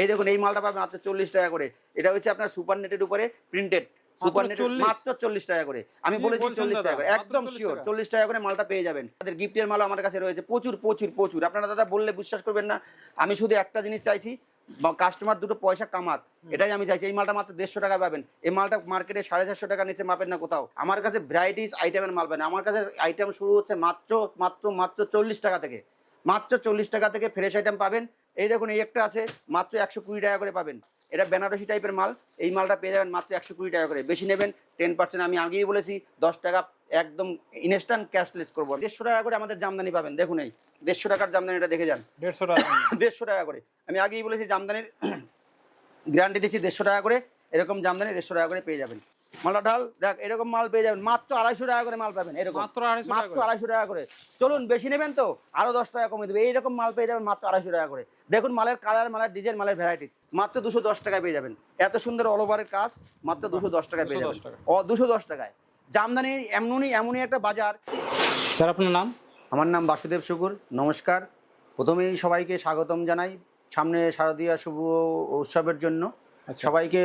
এই দেখুন এই মালটা পাবেন মাত্র চল্লিশ টাকা করে। এটা হচ্ছে আপনার সুপার নেটের উপরে প্রিন্টেড সুপার নেট মাত্র চল্লিশ টাকা করে। আমি বলেছি চল্লিশ টাকা করে একদম শিওর চল্লিশ টাকা করে মালটা পেয়ে যাবেন। তাদের গিফটের মালও আমার কাছে রয়েছে প্রচুর প্রচুর প্রচুর। আপনারা দাদা বললে বিশ্বাস করবেন না। আমি শুধু একটা জিনিস চাইছি কাস্টমার দুটো পয়সা কামাক এটাই আমি চাইছি এই মালটা মাত্র দেড়শো টাকা পাবেন। এই মালটা মার্কেটে সাড়ে চারশো টাকা নিচে মাপেন না কোথাও। আমার কাছে ভ্যারাইটিস আইটেমের মাল পাবেন। আমার কাছে আইটেম শুরু হচ্ছে মাত্র মাত্র মাত্র চল্লিশ টাকা থেকে। মাত্র চল্লিশ টাকা থেকে ফ্রেশ আইটেম পাবেন। এই দেখুন এই একটা আছে মাত্র একশো কুড়ি টাকা করে পাবেন। এটা বেনারসি টাইপের মাল এই মালটা পেয়ে যাবেন মাত্র একশো কুড়ি টাকা করে। বেশি নেবেন টেন পার্সেন্ট আমি আগেই বলেছি দশ টাকা একদম ইনস্ট্যান্ট ক্যাশলেস করব। দেড়শো টাকা করে আমাদের জামদানি পাবেন দেখুন এই দেড়শো টাকার জামদানিটা দেখে যান। দেড়শো টাকা দেড়শো টাকা করে। আমি আগেই বলেছি জামদানির গ্যারান্টি দিচ্ছি দেড়শো টাকা করে এরকম জামদানি দেড়শো টাকা করে পেয়ে যাবেন। মালটা ঢাল দেখ এরকম মাল পেয়ে যাবেন। মাত্র আড়াইশো টাকা করে মাল পাবেন এরকম। মাত্র আড়াইশো টাকা মাত্র করে। আড়াইশো টাকা করে। চলুন বেশি নেবেন তো? আরও দশ টাকা কমে দেবে। এইরকম মাল পেয়ে যাবেন মাত্র আড়াইশো টাকা করে। দেখুন মালের কালার মালের ডিজাইন মালের ভ্যারাইটিস মাত্র দুশো দশ টাকায় পেয়ে যাবেন। এত সুন্দর অল ওভারের কাজ মাত্র দুশো দশ টাকায় পেয়ে 210 যাবেন। ও দুশো দশ টাকায়। জামদানির এমনই এমনই একটা বাজার। স্যার আপনার নাম? আমার নাম বাসুদেব শুকুর। নমস্কার। প্রথমেই সবাইকে স্বাগতম জানাই। সামনে শারদীয় শুভ উৎসবের জন্য। সবাইকে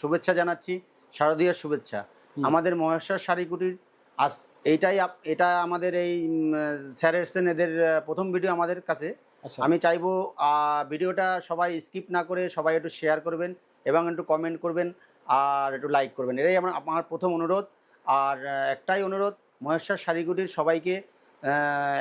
শুভেচ্ছা জানাচ্ছি শারদীয় শুভেচ্ছা। আমাদের মহেশ্বর শাড়িকুটির আজ এইটাই এটা আমাদের এই স্যার এসছেন এদের প্রথম ভিডিও আমাদের কাছে। আচ্ছা। আমি চাইব ভিডিওটা সবাই স্কিপ না করে সবাই একটু শেয়ার করবেন এবং একটু কমেন্ট করবেন আর একটু লাইক করবেন। এটাই আমার আমার প্রথম অনুরোধ। আর একটাই অনুরোধ মহেশ্বর শাড়িগুটির সবাইকে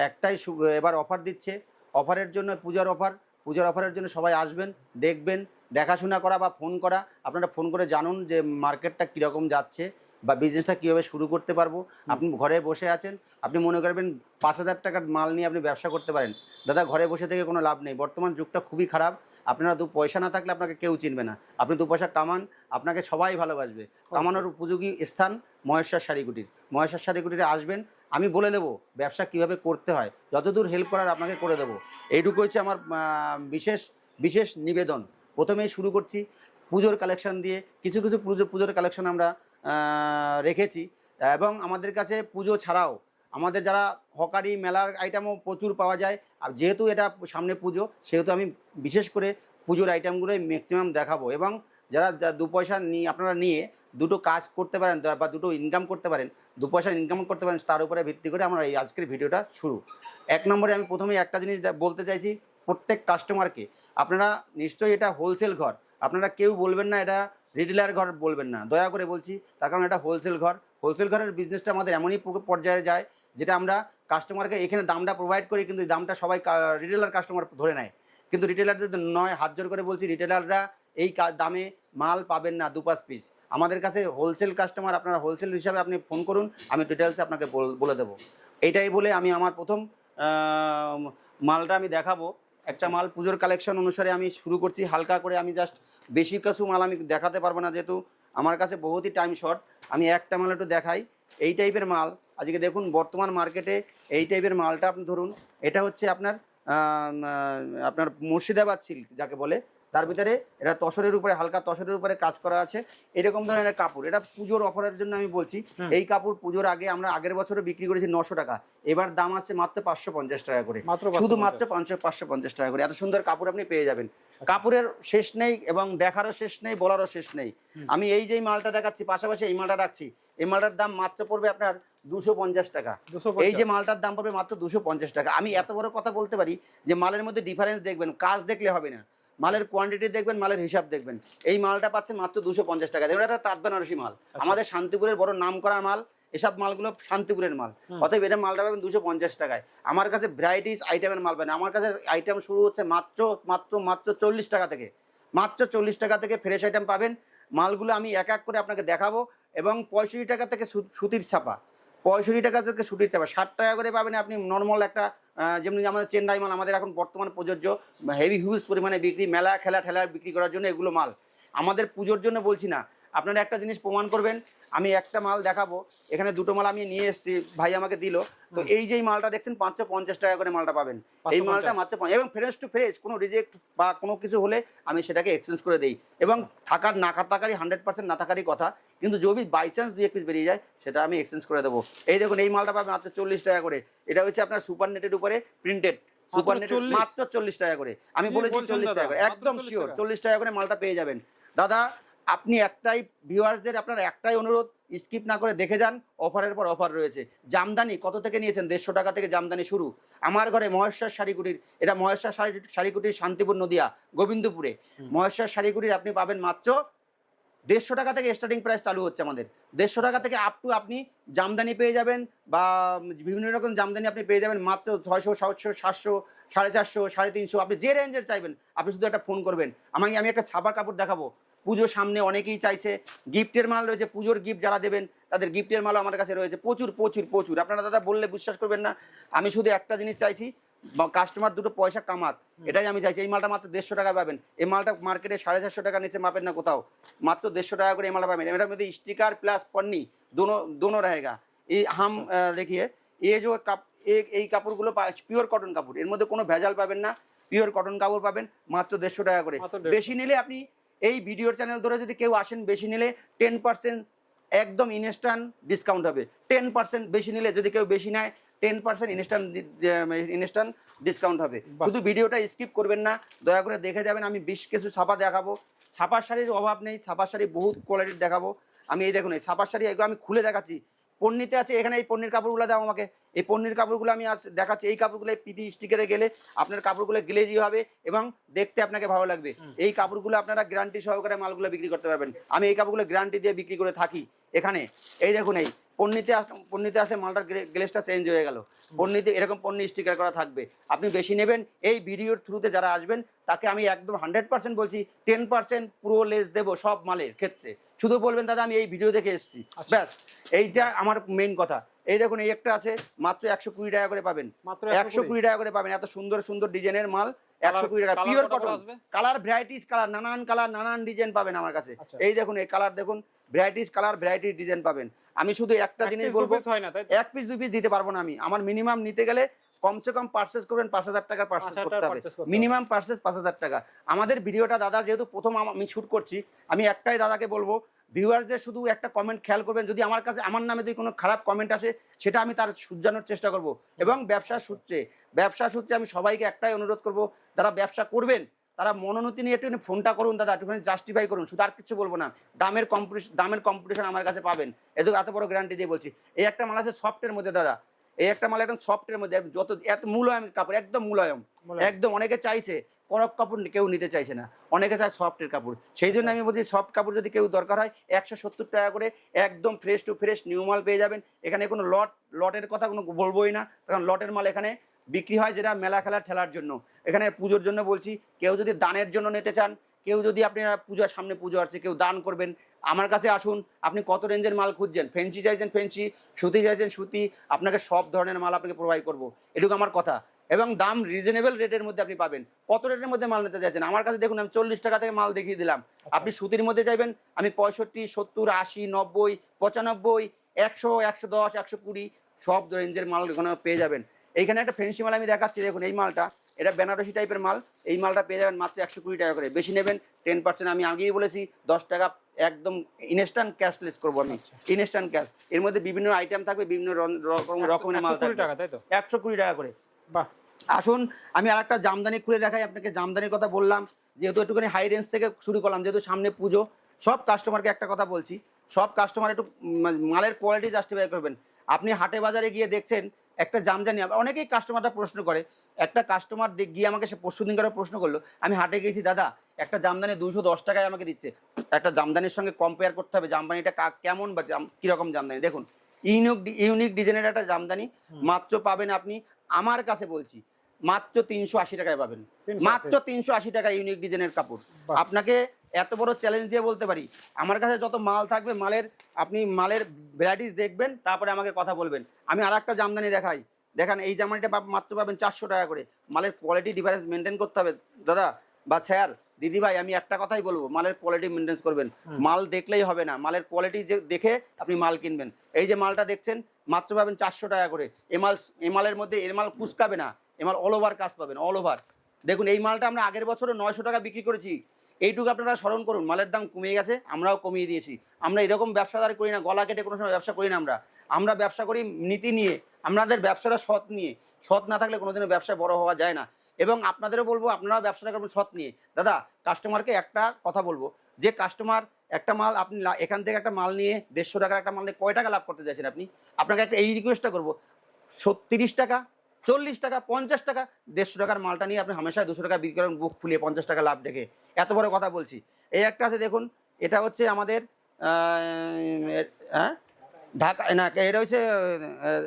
একটাই এবার অফার দিচ্ছে। অফারের জন্য পূজার অফার পূজার অফারের জন্য সবাই আসবেন দেখবেন। দেখাশোনা করা বা ফোন করা আপনারা ফোন করে জানুন যে মার্কেটটা কীরকম যাচ্ছে বা বিজনেসটা কীভাবে শুরু করতে পারব। আপনি ঘরে বসে আছেন আপনি মনে করবেন পাঁচ হাজার টাকার মাল নিয়ে আপনি ব্যবসা করতে পারেন। দাদা ঘরে বসে থেকে কোনো লাভ নেই। বর্তমান যুগটা খুবই খারাপ। আপনারা দু পয়সা না থাকলে আপনাকে কেউ চিনবে না। আপনি দু পয়সা কামান আপনাকে সবাই ভালোবাসবে। কামানোর উপযোগী স্থান মহেশ্বর শাড়িকুটির। মহেশ্বর শাড়িকুটিরে আসবেন আমি বলে দেবো ব্যবসা কীভাবে করতে হয়। যতদূর হেল্প করার আপনাকে করে দেবো। এইটুকু হচ্ছে আমার বিশেষ বিশেষ নিবেদন। প্রথমেই শুরু করছি পুজোর কালেকশন দিয়ে। কিছু কিছু পুজো, পুজোর কালেকশন আমরা রেখেছি। এবং আমাদের কাছে পুজো ছাড়াও আমাদের যারা হকারি মেলার আইটেমও প্রচুর পাওয়া যায়, আর যেহেতু এটা সামনে পুজো, সেহেতু আমি বিশেষ করে পুজোর আইটেমগুলোই ম্যাক্সিমাম দেখাবো। এবং যারা দু পয়সা নিয়ে, আপনারা নিয়ে দুটো কাজ করতে পারেন, বা দুটো ইনকাম করতে পারেন, দু পয়সা ইনকাম করতে পারেন, তার উপরে ভিত্তি করে আমরা এই আজকের ভিডিওটা শুরু। এক নম্বরে আমি প্রথমে একটা জিনিস বলতে চাইছি প্রত্যেক কাস্টমারকে আপনারা নিশ্চয়ই এটা হোলসেল ঘর। আপনারা কেউ বলবেন না এটা রিটেলার ঘর বলবেন না। দয়া করে বলছি, তার কারণ এটা হোলসেল ঘর। হোলসেল ঘরের বিজনেসটা আমাদের এমনই পর্যায়ে যায়, যেটা আমরা কাস্টমারকে এখানে দামটা প্রোভাইড করি, কিন্তু দামটা সবাই রিটেলার কাস্টমার ধরে নেয়। কিন্তু রিটেলারদের নয়, হাত জোর করে বলছি রিটেলাররা এই দামে মাল পাবেন না দু পাঁচ পিস আমাদের কাছে হোলসেল কাস্টমার আপনারা হোলসেল হিসাবে আপনি ফোন করুন, আমি ডিটেলসে আপনাকে বলে দেবো। এইটাই বলে আমি আমার প্রথম মালটা আমি দেখাবো। একটা মাল পুজোর কালেকশন অনুসারে আমি শুরু করছি। হালকা করে আমি জাস্ট বেশি কিছু মাল আমি দেখাতে পারব না যেহেতু আমার কাছে বহুতই টাইম শর্ট আমি একটা মাল একটু দেখাই। এই টাইপের মাল, আজকে দেখুন বর্তমান মার্কেটে এই টাইপের মালটা আপনি ধরুন, এটা হচ্ছে আপনার আপনার মুর্শিদাবাদ সিল্ক যাকে বলে তার ভিতরে এটা তসরের উপরে হালকা তসরের উপরে কাজ করা আছে। এরকম ধরনের কাপড়। এটা পুজোর অফারের জন্য আমি বলছি। এই কাপড় পুজোর আগে আমরা আগের বছরে বিক্রি করেছি নশো টাকা। এবার দাম আছে মাত্র পাঁচশো পঞ্চাশ টাকা করে। শুধু মাত্র পাঁচশো পাঁচশো পঞ্চাশ টাকা করে। এত সুন্দর কাপড় আপনি পেয়ে যাবেন। কাপড়ের শেষ নেই এবং দেখারও শেষ নেই বলারও শেষ নেই। আমি এই যে মালটা দেখাচ্ছি পাশাপাশি এই মালটা রাখছি। এই মালটার দাম মাত্র পড়বে আপনার দুশো পঞ্চাশ টাকা। এই যে মালটার দাম পড়বে মাত্র দুশো পঞ্চাশ টাকা। আমি এত বড় কথা বলতে পারি যে মালের মধ্যে ডিফারেন্স দেখবেন কাজ দেখলে হবে না। মালের কোয়ান্টিটি দেখবেন মালের হিসাব দেখবেন। এই মালটা পাচ্ছেন মাত্র দুশো পঞ্চাশ টাকা। দেখবেন এটা তাঁত বেনারসি মাল। আমাদের শান্তিপুরের বড় নাম করা মাল এসব মালগুলো শান্তিপুরের মাল। অতএব এটা মালটা পাবেন দুশো পঞ্চাশ টাকায়। আমার কাছে ভ্যারাইটিস আইটেমের মাল পাবেন। আমার কাছে আইটেম শুরু হচ্ছে মাত্র মাত্র মাত্র চল্লিশ টাকা থেকে। মাত্র চল্লিশ টাকা থেকে ফ্রেশ আইটেম পাবেন। মালগুলো আমি এক এক করে আপনাকে দেখাবো এবং পঁয়ষট্টি টাকা থেকে সুতির ছাপা। পঁয়ষট্টি টাকা থেকে সুতির চাপা ষাট টাকা করে পাবেন আপনি নর্মাল একটা যেমনি আমাদের চেন্নাই মাল আমাদের এখন বর্তমান প্রযোজ্য হেভি হিউজ পরিমাণে বিক্রি মেলা খেলা ঠেলা বিক্রি করার জন্য এগুলো মাল। আমাদের পুজোর জন্য বলছি না। আপনারা একটা জিনিস প্রমাণ করবেন আমি একটা মাল দেখাবো এখানে দুটো মাল আমি নিয়ে এসেছি ভাই আমাকে দিল। তো এই যে মালটা দেখছেন পাঁচশো পঞ্চাশ টাকা করে মালটা পাবেন। এই মালটা মাত্র এবং ফ্রেশ টু ফ্রেশ কোনো রিজেক্ট বা কোনো কিছু হলে আমি সেটাকে এক্সচেঞ্জ করে দিই। এবং থাকার না থাকারই হান্ড্রেড পার্সেন্ট না থাকারই কথা কিন্তু যদি বাই চান্স দুই এক পিস বেরিয়ে যায় সেটা আমি এক্সচেঞ্জ করে দেবো। এই দেখুন এই মালটা পাবেন মাত্র চল্লিশ টাকা করে। এটা হচ্ছে আপনার সুপার নেটের উপরে প্রিন্টেড সুপার নেট মাত্র চল্লিশ টাকা করে। আমি বলেছি চল্লিশ টাকা করে। একদম শিওর চল্লিশ টাকা করে মালটা পেয়ে যাবেন। দাদা আপনি একটাই ভিউয়ার্সদের আপনার একটাই অনুরোধ স্কিপ না করে দেখে যান অফারের পর অফার রয়েছে। জামদানি কত থেকে নিয়েছেন? দেড়শো টাকা থেকে জামদানি শুরু। আমার ঘরে মহেশ্বর শাড়িকুটির এটা মহেশ্বর শাড়ি শাড়িকুটির শান্তিপুর নদিয়া গোবিন্দপুরে। মহেশ্বর শাড়িকুটির আপনি পাবেন মাত্র দেড়শো টাকা থেকে স্টার্টিং প্রাইস চালু হচ্ছে আমাদের। দেড়শো টাকা থেকে আপ টু আপনি জামদানি পেয়ে যাবেন বা বিভিন্ন রকম জামদানি আপনি পেয়ে যাবেন মাত্র ছয়শো, সাতশো সাতশো, সাড়ে চারশো, সাড়ে তিনশো। আপনি যে রেঞ্জের চাইবেন, আপনি শুধু একটা ফোন করবেন। আমাকে, আমি একটা ছাপা কাপড় দেখাবো। পুজোর সামনে অনেকেই চাইছে। গিফটের মাল রয়েছে, পুজোর গিফট যারা দেবেন, তাদের গিফটের মালও আমার কাছে রয়েছে। প্রচুর প্রচুর প্রচুর। আপনারা দাদা বললে বিশ্বাস করবেন না। আমি শুধু একটা জিনিস চাইছি কাস্টমার দুটো পয়সা কামাত এটাই আমি চাইছি এই মালটা মাত্র দেড়শো টাকা পাবেন এই মালটা মার্কেটে সাড়ে চারশো টাকা নিচে মাপেন না কোথাও মাত্র দেড়শো টাকা করে এই মালটা পাবেন এটার মধ্যে স্টিকার প্লাস পন্নি দোনো দোনো रहेगा এই হাম আহ, দেখিয়ে এই যে কাপ এই- এই কাপড়গুলো পিওর কটন কাপড় এর মধ্যে কোনো ভেজাল পাবেন না পিওর কটন কাপড় পাবেন মাত্র দেড়শো টাকা করে মাত্র 150 বেশি নিলে আপনি এই ভিডিওর চ্যানেল ধরে যদি কেউ আসেন বেশি নিলে টেন পার্সেন্ট একদম ইনস্ট্যান্ট ডিসকাউন্ট হবে টেন পার্সেন্ট বেশি নিলে যদি কেউ বেশি নেয় ten percent instant instant discount হবে। শুধু ভিডিওটা স্কিপ করবেন না দয়া করে দেখে যাবেন আমি বেশ কিছু ছাপা দেখাবো। ছাপার শাড়ির অভাব নেই ছাপার শাড়ি বহুত কোয়ালিটির দেখাবো। আমি এই দেখুন এই ছাপার শাড়ি এগুলো আমি খুলে দেখাচ্ছি। পন্নিতে আছে এখানে এই পন্নির কাপড়গুলো দাও আমাকে। এই পন্নির কাপড়গুলো আমি আজ দেখাচ্ছি এই কাপড়গুলো পিপি স্টিকারে গেলে আপনার কাপড়গুলো গ্লেজি হবে এবং দেখতে আপনাকে ভালো লাগবে। এই কাপড়গুলো আপনারা গ্যারান্টি সহকারে মালগুলো বিক্রি করতে পারবেন। আমি এই কাপড়গুলো গ্যারান্টি দিয়ে বিক্রি করে থাকি। এখানে এই দেখুন এই আস পন্নিতে আসলে মালটার গ্লেসটা চেঞ্জ হয়ে গেল। পন্নিতে এরকম পণ্য স্টিকার করা থাকবে। আপনি বেশি নেবেন এই ভিডিওর থ্রুতে যারা আসবেন তাকে আমি একদম হান্ড্রেড পার্সেন্ট বলছি টেন পার্সেন্ট পুরো লেস দেবো সব মালের ক্ষেত্রে। শুধু বলবেন দাদা আমি এই ভিডিও দেখে এসেছি। আচ্ছা। ব্যাস এইটা আমার মেইন কথা। এই দেখুন এই একটা আছে মাত্র একশো কুড়ি টাকা করে পাবেন। একশো কুড়ি। টাকা করে পাবেন। এত সুন্দর সুন্দর ডিজাইনের মাল। একশো কুড়ি টাকা। Pure cotton colour varieties colour নানান কালার নানান ডিজাইন পাবেন আমার কাছে। আচ্ছা। এই দেখুন এই কালার দেখুন। ভ্যারাইটিস কালার ভ্যারাইটিস ডিজাইন পাবেন। আমি শুধু একটা জিনিস বলব? এক পিস দুই পিস দিতে পারব না আমি। আমার মিনিমাম নিতে গেলে কমসে কম পার্সেস করবেন পাঁচ হাজার টাকার পার্সেস করতে হবে। মিনিমাম পার্সেস পাঁচ হাজার টাকা। আমাদের ভিডিওটা দাদা যেহেতু প্রথম আমি শুট করছি আমি একটাই দাদাকে বলব ভিউয়ারদের শুধু একটা কমেন্ট খেয়াল করবেন যদি আমার কাছে আমার নামে যদি কোনো খারাপ কমেন্ট আসে সেটা আমি তার সূর্যানোর চেষ্টা করব। এবং ব্যবসা সূত্রে ব্যবসা সূত্রে আমি সবাইকে একটাই অনুরোধ করব যারা ব্যবসা করবেন তারা মনোনতি নিয়ে একটুখানি ফোনটা করুন দাদা একটুখানি জাস্টিফাই করুন। শুধু আর কিছু বলব না। দামের কম্পিটিশন দামের কম্পিটিশন আমার কাছে পাবেন। এত এত বড় গ্যারান্টি দিয়ে বলছি। এই একটা মাল আছে সফটের মধ্যে দাদা। এই একটা মাল একদম সফটের মধ্যে যত এত মুলায়ম কাপড় একদম মুলায়ম একদম অনেকে চাইছে করক কাপড় কেউ নিতে চাইছে না। অনেকে চায় সফটের কাপড়। সেই জন্য আমি বলছি সফট কাপড় যদি কেউ দরকার হয় একশো সত্তর টাকা করে একদম ফ্রেশ টু ফ্রেশ নিউ মাল পেয়ে যাবেন। এখানে কোনো লট লটের কথা কোনো বলবোই না। কারণ লটের মাল এখানে বিক্রি হয় যেটা মেলা খেলা ঠেলার জন্য। এখানে পুজোর জন্য বলছি কেউ যদি দানের জন্য নিতে চান কেউ যদি আপনারা পূজার সামনে পুজো আসছে কেউ দান করবেন আমার কাছে আসুন আপনি কত রেঞ্জের মাল খুঁজছেন? ফেন্সি চাইছেন ফেন্সি সুতি চাইছেন সুতি আপনাকে সব ধরনের মাল আপনাকে প্রোভাইড করব। এটুকু আমার কথা। এবং দাম রিজনেবল রেটের মধ্যে আপনি পাবেন। কত রেটের মধ্যে মাল নিতে চাইছেন? আমার কাছে দেখুন আমি চল্লিশ টাকা থেকে মাল দেখিয়ে দিলাম। আপনি সুতির মধ্যে চাইবেন আমি পঁয়ষট্টি সত্তর আশি নব্বই পঁচানব্বই একশো একশো দশ একশো কুড়ি সব রেঞ্জের মাল এখানে পেয়ে যাবেন। এইখানে একটা ফেন্সি মাল আমি দেখাচ্ছি দেখুন এই মালটা। এটা বেনারসি টাইপের মাল। এই মালটা পেয়ে যাবেন মাত্র একশো কুড়ি টাকা করে। বেশি নেবেন টেন পার্সেন্ট আমি আগেই বলেছি দশ টাকা একদম ইনস্ট্যান্ট ক্যাশলেস করব আমি। ইনস্ট্যান্ট ক্যাশ এর মধ্যে বিভিন্ন আইটেম থাকবে বিভিন্ন রকমের মাল থাকবে। একশো কুড়ি টাকা করে। বাহ। আসুন আমি আর একটা জামদানি খুলে দেখাই আপনাকে জামদানির কথা বললাম। যেহেতু একটুখানি হাই রেঞ্জ থেকে শুরু করলাম যেহেতু সামনে পুজো সব কাস্টমারকে একটা কথা বলছি। সব কাস্টমার একটু মালের কোয়ালিটি জাস্টিফাই করবেন। আপনি হাটে বাজারে গিয়ে দেখছেন একটা জামদানি অনেকেই কাস্টমারটা প্রশ্ন করে একটা কাস্টমার গিয়ে আমাকে সে পরশু দিন করে প্রশ্ন করল আমি হাটে গেছি দাদা একটা জামদানি দুশো দশ টাকায় আমাকে দিচ্ছে একটা জামদানির সঙ্গে কম্পেয়ার করতে হবে জামদানিটা কেমন বা কীরকম জামদানি দেখুন ইউনিক ইউনিক ডিজাইনের একটা জামদানি মাত্র পাবেন আপনি আমার কাছে বলছি মাত্র তিনশো আশি টাকায় পাবেন মাত্র তিনশো আশি টাকা ইউনিক ডিজাইনের কাপড়। আপনাকে এত বড় চ্যালেঞ্জ দিয়ে বলতে পারি। আমার কাছে যত মাল থাকবে মালের আপনি মালের ভ্যারাইটিস দেখবেন তারপরে আমাকে কথা বলবেন। আমি আর একটা জামদানি দেখাই। দেখেন এই জামানিটা মাত্র পাবেন চারশো টাকা করে। মালের কোয়ালিটি ডিফারেন্স মেনটেন করতে হবে। দাদা বা স্যার দিদি ভাই আমি একটা কথাই বলব মালের কোয়ালিটি মেনটেন করবেন। মাল দেখলেই হবে না। মালের কোয়ালিটি যে দেখে আপনি মাল কিনবেন। এই যে মালটা দেখছেন মাত্র পাবেন চারশো টাকা করে। এ মাল এ মালের মধ্যে এর মাল কুচকাবে না। এ মাল অল ওভার কাজ পাবেন অল ওভার দেখুন এই মালটা আমরা আগের বছরও নয়শো টাকা বিক্রি করেছি। এইটুকু আপনারা স্মরণ করুন, মালের দাম কমিয়ে গেছে, আমরাও কমিয়ে দিয়েছি। আমরা এরকম ব্যবসাদার করি না, গলা কেটে কোনো সময় ব্যবসা করি না আমরা। আমরা ব্যবসা করি নীতি নিয়ে, আমাদের ব্যবসাটা সৎ নিয়ে। সৎ না থাকলে কোনোদিনও ব্যবসায় বড় হওয়া যায় না। এবং আপনাদেরও বলব, আপনারাও ব্যবসাটা করবেন সৎ নিয়ে। দাদা কাস্টমারকে একটা কথা বলব, যে কাস্টমার একটা মাল আপনি এখান থেকে একটা মাল নিয়ে দেড়শো টাকার একটা মাল নিয়ে কয় টাকা লাভ করতে চাইছেন আপনি? আপনাকে একটা এই রিকোয়েস্টটা করব তিরিশ টাকা চল্লিশ টাকা, পঞ্চাশ টাকা, দেড়শো টাকার মালটা নিয়ে আপনি হামেশায় দুশো টাকা বিক্রি করেন, বুক ফুলিয়ে পঞ্চাশ টাকা লাভ ডেকে। এত বড় কথা বলছি। এই একটা আছে দেখুন, এটা হচ্ছে আমাদের হ্যাঁ? ঢাকা, না, এটা হচ্ছে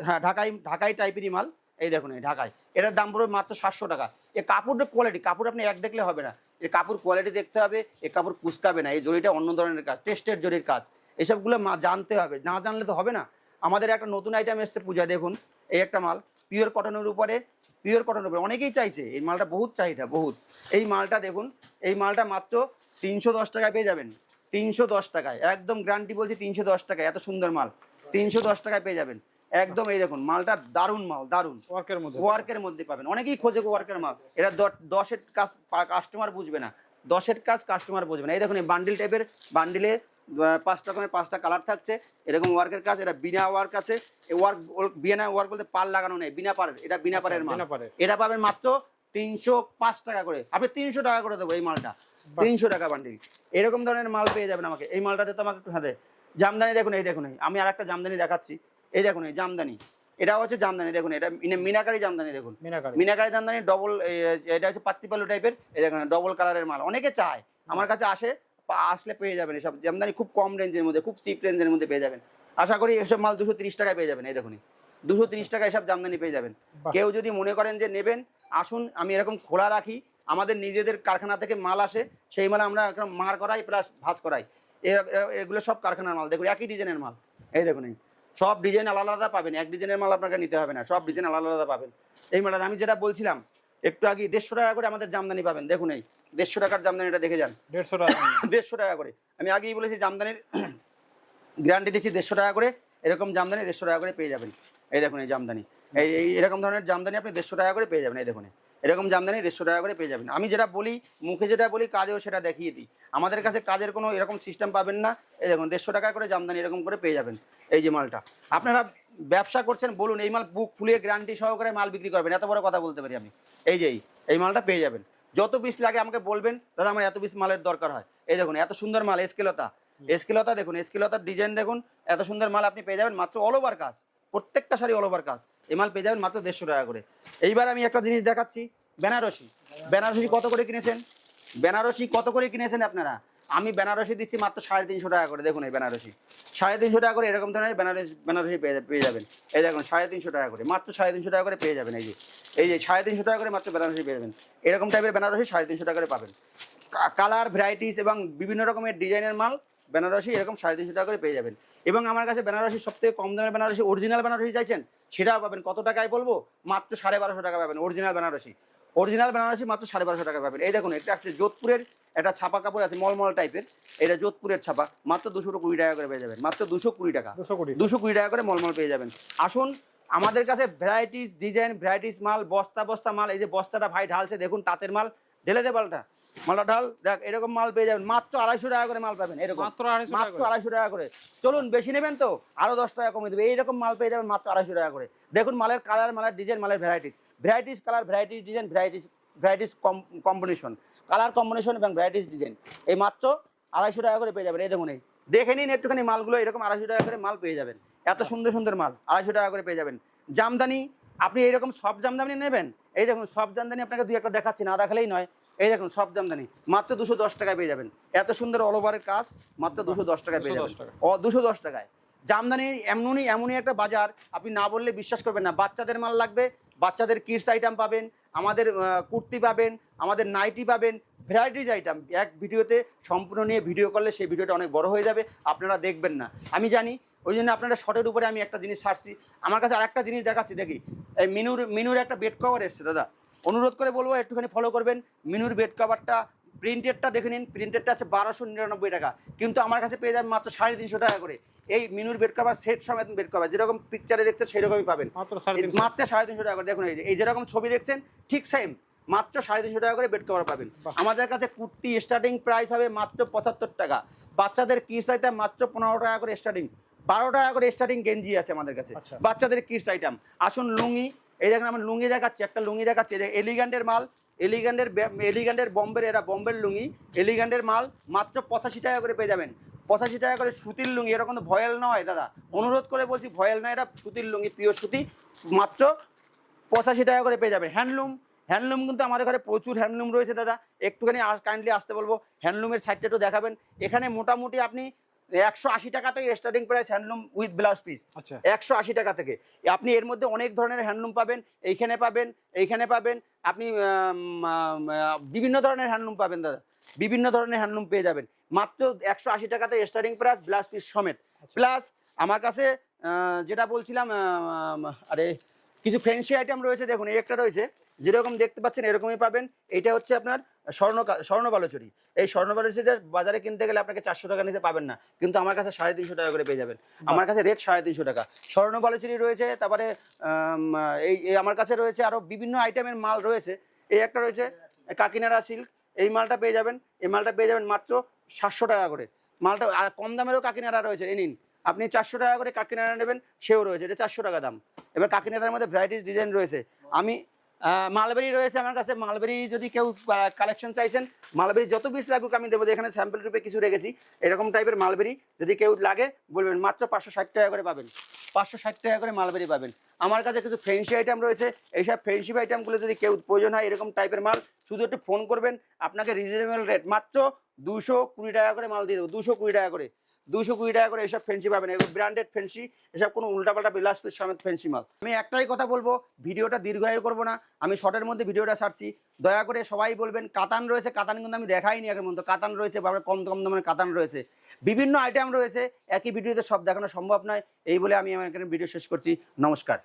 হ্যাঁ ঢাকাই ঢাকাই টাইপেরই মাল। এই দেখুন, এই ঢাকায় এটার দাম পড়বে মাত্র সাতশো টাকা। এই কাপড়ের কোয়ালিটি কাপড় আপনি এক দেখলে হবে না। এই কাপড় কোয়ালিটি দেখতে হবে, এ কাপড় কুচকাবে না। এই জরিটা অন্য ধরনের কাজ, টেস্টের জরির কাজ। এসবগুলো জানতে হবে। না জানলে তো হবে না। আমাদের একটা নতুন আইটেম এসছে, পূজা, দেখুন। এই একটা মাল। পিওর কটনের উপরে পিওর কটনের উপরে। অনেকেই চাইছে এই মালটা বহুত চাহিদা বহুত। এই মালটা দেখুন এই মালটা মাত্র তিনশো দশ টাকায় পেয়ে যাবেন। তিনশো দশ টাকায় একদম গ্যারান্টি বলছি তিনশো দশ টাকায় এত সুন্দর মাল। তিনশো দশ টাকায় পেয়ে যাবেন। একদম এই দেখুন মালটা দারুণ মাল দারুণ। ওয়ার্কের মধ্যে। ওয়ার্কের মধ্যে পাবেন। অনেকেই খোঁজে ওয়ার্কের মাল। এটা দশের কাজ কাস্টমার বুঝবে না। দশের কাজ কাস্টমার বুঝবে না। এই দেখুন এই বান্ডিল টাইপের বান্ডিলে পাঁচ রকমের পাঁচটা কালার থাকছে। এরকম ওয়ার্কের কাজ এটা বিনা ওয়ার্ক আছে। ওয়ার্ক বিনা ওয়ার্ক বলতে পার লাগানো নেই বিনা পারের এটা বিনা পারের মাল। এটা পাবেন মাত্র তিনশো পাঁচ টাকা করে। আপনি তিনশো টাকা করে দেবো এই মালটা। তিনশো টাকা বান্ডিল এরকম ধরনের মাল পেয়ে যাবেন আমাকে। এই মালটাতে তো আমাকে একটু হাতে। জামদানি দেখুন এই দেখুন আমি আর একটা জামদানি দেখাচ্ছি। এই দেখুন এই জামদানি। এটা হচ্ছে জামদানি দেখুন এটা মিনা- মিনাকারি জামদানি দেখুন। মিনাকারি। জামদানি ডবল এটা হচ্ছে পাত্তিপালু টাইপের এই দেখুন ডবল কালারের মাল। অনেকে চায়। আমার কাছে আসে আসলে পেয়ে যাবেন এসব। জামদানি খুব কম রেঞ্জের মধ্যে খুব চিপ রেঞ্জের মধ্যে পেয়ে যাবেন। আশা করি এসব মাল দুশো তিরিশ টাকায় পেয়ে যাবেন এই দেখুন। দুশো তিরিশ টাকা এসব জামদানি পেয়ে যাবেন। কেউ যদি মনে করেন যে নেবেন আসুন আমি এরকম খোলা রাখি আমাদের নিজেদের কারখানা থেকে মাল আসে সেই মাল আমরা মার করাই প্লাস ভাজ করাই। এগুলো সব কারখানার মাল দেখুন একই ডিজাইনের মাল। এই দেখুন সব ডিজাইন আলাদা আলাদা পাবেন এক ডিজাইনের মাল আপনাকে নিতে হবে না সব ডিজাইন আলাদা আলাদা পাবেন। এই মালটা আমি যেটা বলছিলাম একটু আগে দেড়শো টাকা করে আমাদের জামদানি পাবেন দেখুন এই দেড়শো টাকার জামদানিটা দেখে যান। দেড়শো টাকা দেড়শো টাকা করে। আমি আগেই বলেছি জামদানির গ্যারান্টি দিচ্ছি দেড়শো টাকা করে এরকম জামদানি দেড়শো টাকা করে পেয়ে যাবেন। এই দেখুন এই জামদানি। এই এই এরকম ধরনের জামদানি আপনি দেড়শো টাকা করে পেয়ে যাবেন এই দেখুন এরকম জামদানি দেড়শো টাকা করে পেয়ে যাবেন। আমি যেটা বলি মুখে যেটা বলি কাজেও সেটা দেখিয়ে দিই। আমাদের কাছে কাজের কোনো এরকম সিস্টেম পাবেন না। এই দেখুন দেড়শো টাকা করে জামদানি এরকম করে পেয়ে যাবেন। এই যে মালটা। আপনারা ব্যবসা করছেন বলুন এই মাল বুক ফুলিয়ে গ্যারান্টি সহকারে মাল বিক্রি করবেন। এত বড় কথা বলতে পারি আমি। এই যে এই- মালটা পেয়ে যাবেন। যত পিস লাগে আমাকে বলবেন দাদা আমার এত পিস মালের দরকার হয়। এই দেখুন এত সুন্দর মাল এসকেলতা এসকেলতা দেখুন এসকেলতার ডিজাইন দেখুন এত সুন্দর মাল আপনি পেয়ে যাবেন মাত্র অল ওভার কাজ। প্রত্যেকটা শাড়ি অল ওভার কাজ। এই মাল পেয়ে যাবেন মাত্র দেড়শো টাকা করে। এইবার আমি একটা জিনিস দেখাচ্ছি বেনারসি। বেনারসি কত করে কিনেছেন? বেনারসি কত করে কিনেছেন আপনারা? আমি বেনারসি দিচ্ছি মাত্র সাড়ে তিনশো টাকা করে। দেখুন এই বেনারসি। সাড়ে তিনশো টাকা করে এরকম ধরনের বেনারসি বেনারসি পেয়ে যাবেন। এই দেখুন, সাড়ে তিনশো টাকা করে, মাত্র সাড়ে তিনশো টাকা করে পেয়ে যাবেন, এই যে। এই যে সাড়ে তিনশো টাকা করে মাত্র বেনারসি পেয়ে যাবেন। এরকম টাইপের বেনারসি সাড়ে তিনশো টাকা করে পাবেন। কালার ভ্যারাইটিস এবং বিভিন্ন রকমের ডিজাইনের মাল বেনারসি এরকম সাড়ে তিনশো টাকা করে পেয়ে যাবেন। এবং আমার কাছে বেনারসি সবথেকে কম দামের বেনারসি অরিজিনাল বেনারসি চাইছেন, সেটাও পাবেন। কত টাকায় বলব? মাত্র সাড়ে বারোশো টাকা পাবেন অরিজিনাল বেনারসি। অরিজিনাল বেনারসি মাত্র সাড়ে বারোশো টাকা পাবেন। এই দেখুন, এটা হচ্ছে যোধপুরের একটা ছাপা কাপড় আছে মলমল টাইপের। এটা যোধপুরের ছাপা। মাত্র দুশো কুড়ি টাকা করে পেয়ে যাবেন। মাত্র দুশো কুড়ি টাকা। দুশো কোটি দুশো কুড়ি টাকা করে মলমল পেয়ে যাবেন। আসুন আমাদের কাছে ভ্যারাইটিস ডিজাইন ভ্যারাইটিস মাল বস্তা বস্তা মাল এই যে বস্তাটা ভাই ঢালছে দেখুন তাঁতের মাল। ঢেলে দে পাল্টা মালটা ঢাল দেখ এরকম মাল পেয়ে যাবেন। মাত্র আড়াইশো টাকা করে মাল পাবেন এরকম। মাত্র মাত্র আড়াইশো টাকা করে। চলুন বেশি নেবেন তো? আরও দশ টাকা কমে দেবে। এইরকম মাল পেয়ে যাবেন মাত্র আড়াইশো টাকা করে। দেখুন মালের কালার মালের ডিজাইন মালের varieties varieties colour varieties design varieties varieties combination colour combination এবং ভ্যারাইটিস ডিজাইন এই মাত্র আড়াইশো টাকা করে পেয়ে যাবেন। এই দেখুন এই দেখে নিন একটুখানি মালগুলো এরকম আড়াইশো টাকা করে মাল পেয়ে যাবেন। এত সুন্দর সুন্দর মাল আড়াইশো টাকা করে পেয়ে যাবেন। জামদানি আপনি এইরকম সব জামদানি নেবেন? এই দেখুন সব জামদানি আপনাকে দুই একটা দেখাচ্ছি না দেখালেই নয়। এই দেখুন সব জামদানি মাত্র দুশো দশ টাকায় পেয়ে যাবেন। এত সুন্দর অল ওভারের কাজ মাত্র দুশো দশ টাকায় পেয়ে 210 যাবেন। ও দুশো দশ টাকায়। জামদানি এমনই এমনই একটা বাজার আপনি না বললে বিশ্বাস করবেন না। বাচ্চাদের মাল লাগবে বাচ্চাদের কিডস আইটেম পাবেন আমাদের কুর্তি পাবেন, আমাদের নাইটি পাবেন, ভ্যারাইটিজ আইটেম। এক ভিডিওতে সম্পূর্ণ নিয়ে ভিডিও করলে সেই ভিডিওটা অনেক বড় হয়ে যাবে, আপনারা দেখবেন না। আমি জানি, ওই জন্য আপনারা শর্টের উপরে আমি একটা জিনিস সারছি আমার কাছে আরেকটা জিনিস দেখাচ্ছি, দেখি। এই মিনুর মিনুর একটা বেড কভার এসছে, দাদা। অনুরোধ করে বলব, একটুখানি ফলো করবেন। মিনুর বেড কভারটা প্রিন্টেডটা দেখে নিন প্রিন্টেডটা আছে বারোশো নিরানব্বই টাকা। কিন্তু আমার কাছে পেয়ে যাবেন মাত্র সাড়ে তিনশো টাকা করে। এই মিনুর বেড কভার সেট সমেত বেড কভার যেরকম পিকচারে দেখছেন সেরকমই পাবেন। মাত্র সাড়ে তিনশো। টাকা করে দেখুন এই যে এই যেরকম ছবি দেখছেন ঠিক সেম মাত্র সাড়ে তিনশো টাকা করে বেড কভার পাবেন। আমাদের কাছে কুর্তি স্টার্টিং প্রাইস হবে মাত্র পঁচাত্তর টাকা। বাচ্চাদের কিডস আইটেম মাত্র পনেরো টাকা করে স্টার্টিং বারো টাকা করে স্টার্টিং গেঞ্জি আছে আমাদের কাছে। আচ্ছা। বাচ্চাদের কিডস আইটেম আসুন লুঙ্গি এই দেখেন আমার লুঙ্গি দেখাচ্ছি একটা লুঙ্গি দেখাচ্ছি এলিগ্যান্ডের মাল। এলিগ্যান্ডের এলিগ্যান্ডের বম্বের এরা, বম্বের লুঙ্গি। এলিগ্যান্ডের মাল মাত্র পঁচাশি টাকা করে পেয়ে যাবেন। পঁচাশি টাকা করে সুতির লুঙ্গি, এরকম তো ভয়েল নয় দাদা। অনুরোধ করে বলছি ভয়েল নয়, এটা সুতির লুঙ্গি পিওর সুতি, মাত্র পঁচাশি টাকা করে পেয়ে যাবে হ্যান্ডলুম হ্যান্ডলুম কিন্তু আমাদের ঘরে প্রচুর হ্যান্ডলুম রয়েছে দাদা। একটুখানি কাইন্ডলি আসতে বলব। হ্যান্ডলুমের সাইডটা একটু দেখাবেন। এখানে মোটামুটি আপনি একশো আশি টাকা থেকে starting price handloom with blouse piece আচ্ছা। একশো আশি টাকা থেকে। আপনি এর মধ্যে অনেক ধরনের হ্যান্ডলুম পাবেন এইখানে পাবেন এইখানে পাবেন। আপনি বিভিন্ন ধরনের হ্যান্ডলুম পাবেন দাদা। বিভিন্ন ধরনের হ্যান্ডলুম পেয়ে যাবেন। মাত্র একশো আশি টাকাতে স্টার্টিং প্রাইস ব্লাউজ পিস সমেত। প্লাস আমার কাছে যেটা বলছিলাম আরে কিছু ফ্যান্সি আইটেম রয়েছে, দেখুন, এই একটা রয়েছে, যেরকম দেখতে পাচ্ছেন, এরকমই পাবেন। এটা হচ্ছে আপনার স্বর্ণ স্বর্ণ বালুচুরি। এই স্বর্ণ বালুচুরিটা বাজারে কিনতে গেলে আপনাকে চারশো টাকা নিতে পাবেন না, কিন্তু আমার কাছে সাড়ে তিনশো টাকা করে পেয়ে যাবেন। আমার কাছে রেট সাড়ে তিনশো টাকা। স্বর্ণ বালুচুরি রয়েছে, তারপরে এই আমার কাছে রয়েছে আরও বিভিন্ন আইটেমের মাল রয়েছে। এই একটা রয়েছে কাকিনারা সিল্ক এই মালটা পেয়ে যাবেন, এই মালটা পেয়ে যাবেন মাত্র সাতশো টাকা করে। মালটা, আর কম দামেরও কাকিনারা রয়েছে, এই নিন। আপনি চারশো টাকা করে কাকিনাড়া নেবেন, সেও রয়েছে, এটা চারশো টাকা দাম। এবার কাকিনাড়ার মধ্যে ভ্যারাইটিস ডিজাইন রয়েছে। আমি মালবেরি রয়েছে আমার কাছে, মালবেরি যদি কেউ কালেকশন চাইছেন, মালবেরি যত পিস লাগুক আমি দেবো এখানে স্যাম্পল রূপে কিছু রেখেছি, এরকম টাইপের মালবেরি যদি কেউ লাগে, বলবেন, মাত্র পাঁচশো ষাট টাকা করে পাবেন। পাঁচশো ষাট টাকা করে মালবেরি পাবেন। আমার কাছে কিছু ফ্রেন্সি আইটেম রয়েছে, এইসব ফ্রেন্সি আইটেমগুলো যদি কেউ প্রয়োজন হয়, এরকম টাইপের মাল, শুধু একটু ফোন করবেন, আপনাকে রিজনেবল রেট মাত্র দুশো কুড়ি টাকা করে মাল দিয়ে দেবো, দুশো কুড়ি টাকা করে। দুশো কুড়ি টাকা করে এসব ফেন্সি পাবেন। এগুলো ব্র্যান্ডেড ফেন্সি এসব কোনো উল্টাপাল্টা বিলাসপুর সমেত ফেন্সি মাল। আমি একটাই কথা বলব, ভিডিওটা দীর্ঘায়ু করব না। আমি শর্টের মধ্যে ভিডিওটা ছাড়ছি। দয়া করে সবাই বলবেন, কাতান রয়েছে, কাতান কিন্তু আমি দেখাইনি এখন মতো কাতান রয়েছে বা কম কম দামের কাতান রয়েছে। বিভিন্ন আইটেম রয়েছে, একই ভিডিওতে সব দেখানো সম্ভব নয়। এই বলে আমি আমার এখানে ভিডিও শেষ করছি। নমস্কার।